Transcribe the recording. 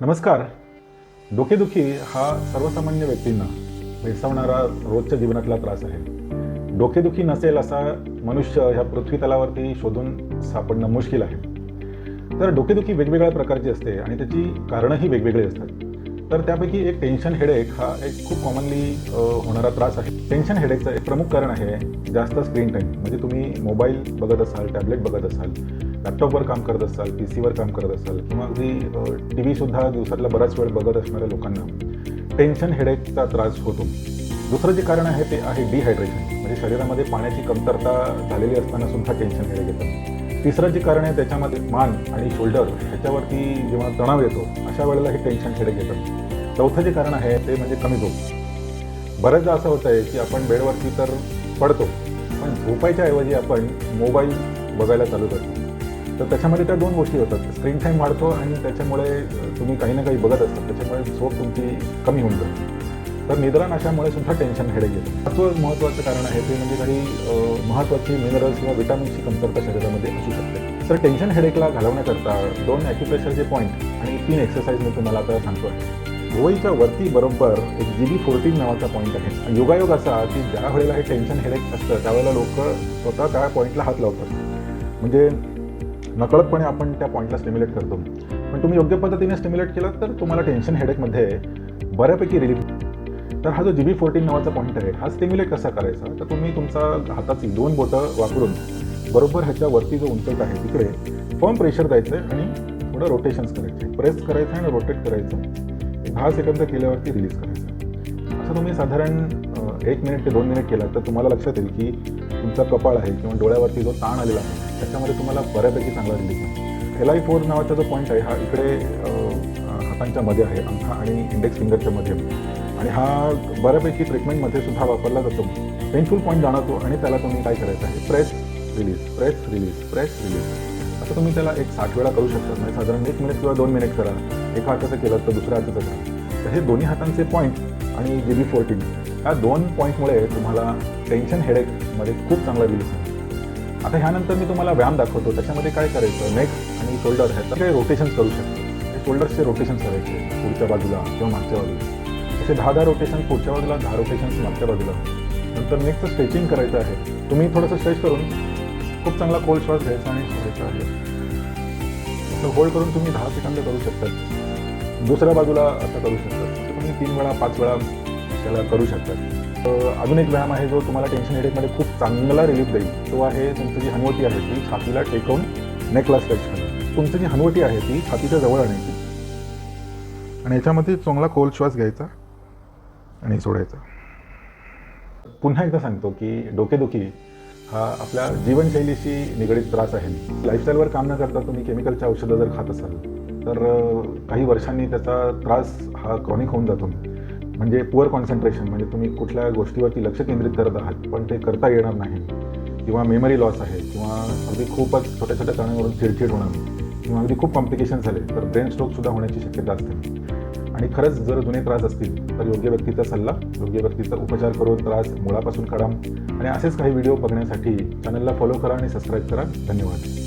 नमस्कार. डोकेदुखी हा सर्वसामान्य व्यक्तींना भेडसावणारा रोजच्या जीवनातला त्रास आहे. डोकेदुखी नसेल असा मनुष्य ह्या पृथ्वी तलावरती शोधून सापडणं मुश्किल आहे. तर डोकेदुखी वेगवेगळ्या प्रकारची असते आणि त्याची कारणंही वेगवेगळी असतात. तर त्यापैकी एक टेन्शन हेडेक हा एक खूप कॉमनली होणारा त्रास आहे. टेन्शन हेडेकचं एक प्रमुख कारण आहे जास्त स्क्रीन टाईम म्हणजे तुम्ही मोबाईल बघत असाल टॅबलेट बघत असाल लॅपटॉपवर काम करत असाल पी सीवर काम करत असाल किंवा अगदी टी व्हीसुद्धा दिवसातला बराच वेळ बघत असणाऱ्या लोकांना टेन्शन हेडेकचा त्रास होतो. दुसरं जे कारण आहे ते आहे डिहायड्रेशन म्हणजे शरीरामध्ये पाण्याची कमतरता झालेली असताना सुद्धा टेन्शन हेडेक येतं तिसरं जे कारण आहे त्याच्यामध्ये मान आणि शोल्डर ह्याच्यावरती जेव्हा तणाव येतो अशा वेळेला हे टेन्शन हेडेक येतं चौथं जे कारण आहे ते म्हणजे कमी झोप. बऱ्याचदा असं होतं आहे की आपण बेडवरती तर पडतो पण झोपायच्या ऐवजी आपण मोबाईल बघायला चालू करतो. तर त्याच्यामध्ये त्या दोन गोष्टी होतात. स्क्रीन टाईम वाढतो आणि त्याच्यामुळे तुम्ही काही ना काही बघत असतात त्याच्यामुळे झोप तुमची कमी होऊन जाते. तर निद्रानाशामुळे सुद्धा टेन्शन हेडेक येतं. त्याचं महत्त्वाचं कारण आहे ते म्हणजे काही महत्त्वाची मिनरल्स किंवा विटामिन्सची कमतरता शरीरामध्ये असू शकते. तर टेन्शन हेडेकला घालवण्याकरता दोन ॲक्युप्रेशरचे पॉईंट आणि तीन एक्सरसाइज मी तुम्हाला आता सांगतो आहे भुवईच्या वरती बरोबर एक जी बी फोर्टीन नावाचा पॉईंट आहे. योगायोग असा की ज्या वेळेला हे टेन्शन हेडेक असतं त्यावेळेला लोक स्वतः त्या पॉईंटला हात लावतात. म्हणजे नकळतपणे आपण त्या पॉईंटला स्टिम्युलेट करतो. पण तुम्ही योग्य पद्धतीने स्टिम्युलेट केलं तर तुम्हाला टेन्शन हेडेकमध्ये बऱ्यापैकी रिलीफ तर हा जो जी बी फोर्टीन नावाचा पॉईंट आहे हा स्टिम्युलेट कसा करायचा? तर तुम्ही तुमचा हाताची दोन बोटं वापरून बरोबर ह्याच्या वरती जो उंचवट आहे तिकडे फर्म प्रेशर द्यायचं आहे आणि थोडं रोटेशन्स करायचे. प्रेस करायचं आणि रोटेट करायचं. दहा सेकंद केल्यावरती रिलीज करायचं. असं तुम्ही साधारण एक मिनिट ते दोन मिनिट केला तर तुम्हाला लक्षात येईल की तुमचा कपाळ आहे किंवा डोळ्यावरती जो ताण आलेला आहे त्याच्यामध्ये तुम्हाला बऱ्यापैकी चांगला रिलीफ आहे एल आय फोर नावाचा जो पॉईंट आहे हा इकडे हातांच्या मध्ये आहे अंगठा आणि इंडेक्स फिंगरच्या मध्ये आणि हा बऱ्यापैकी ट्रीटमेंटमध्ये सुद्धा वापरला जातो. पेनफुल पॉईंट जाणवतो आणि त्याला तुम्ही काय करायचं आहे? Press release press release press release असं तुम्ही त्याला एक साठ वेळा करू शकता. म्हणजे साधारण एक मिनिट किंवा दोन मिनिट करा. एका हाताचं केलं तर दुसऱ्या हाताचं करा. तर हे दोन्ही हातांचे पॉईंट आणि जी बी फोर्टीन ह्या दोन पॉईंटमुळे तुम्हाला टेन्शन हेडेकमध्ये खूप चांगला रिलीफ होतो आता ह्यानंतर मी तुम्हाला व्यायाम दाखवतो. त्याच्यामध्ये काय करायचं? नेक आणि शोल्डर ह्याचं काही रोटेशन्स करू शकतो. हे शोल्डर्सचे रोटेशन्स करायचे. पुढच्या बाजूला किंवा मागच्या बाजूला. असे दहा दहा रोटेशन पुढच्या बाजूला दहा रोटेशन्स मागच्या बाजूला. नंतर नेकचं स्ट्रेचिंग करायचं आहे. तुम्ही थोडंसं स्ट्रेच करून खूप चांगला कोल्ड श्वास घ्यायचा आणि सोडायचा आहे. असं होल्ड करून तुम्ही दहा सेकंद करू शकतात दुसऱ्या बाजूला असं करू शकतात तुम्ही तीन वेळा पाच वेळा त्याला करू शकतात. अजून एक व्यायाम आहे जो तुम्हाला टेन्शन हेडेकमध्ये खूप चांगला रिलीफ देईल. तो आहे तुमची जी हनवटी आहे ती छातीला टेकवून नेकला स्ट्रेच करणं. तुमची जी हनवटी आहे ती छातीच्या जवळ आणायची. आणि याच्यामध्ये चांगला खोल श्वास घ्यायचा आणि सोडायचा. पुन्हा एकदा सांगतो की डोकेदुखी हा आपल्या जीवनशैलीशी निगडीत त्रास आहे. लाईफस्टाईलवर काम न करता तुम्ही केमिकलच्या औषधं जर खात असाल तर काही वर्षांनी त्याचा त्रास हा क्रॉनिक होऊन जातो. म्हणजे पुअर कॉन्सन्ट्रेशन म्हणजे तुम्ही कुठल्या गोष्टीवरती लक्ष केंद्रित करत आहात पण ते करता येणार नाही. किंवा मेमरी लॉस आहे किंवा अगदी खूपच छोट्या छोट्या कारणावरून चिडचिड होणं किंवा अगदी खूप कॉम्प्लिकेशन झाले तर ब्रेन स्ट्रोकसुद्धा होण्याची शक्यता असते. आणि खरंच जर जुने त्रास असतील तर योग्य व्यक्तीचा सल्ला योग्य व्यक्तीचा उपचार करून त्रास मुळापासून काढा. आणि असेच काही व्हिडिओ बघण्यासाठी चॅनलला फॉलो करा आणि सबस्क्राईब करा. धन्यवाद.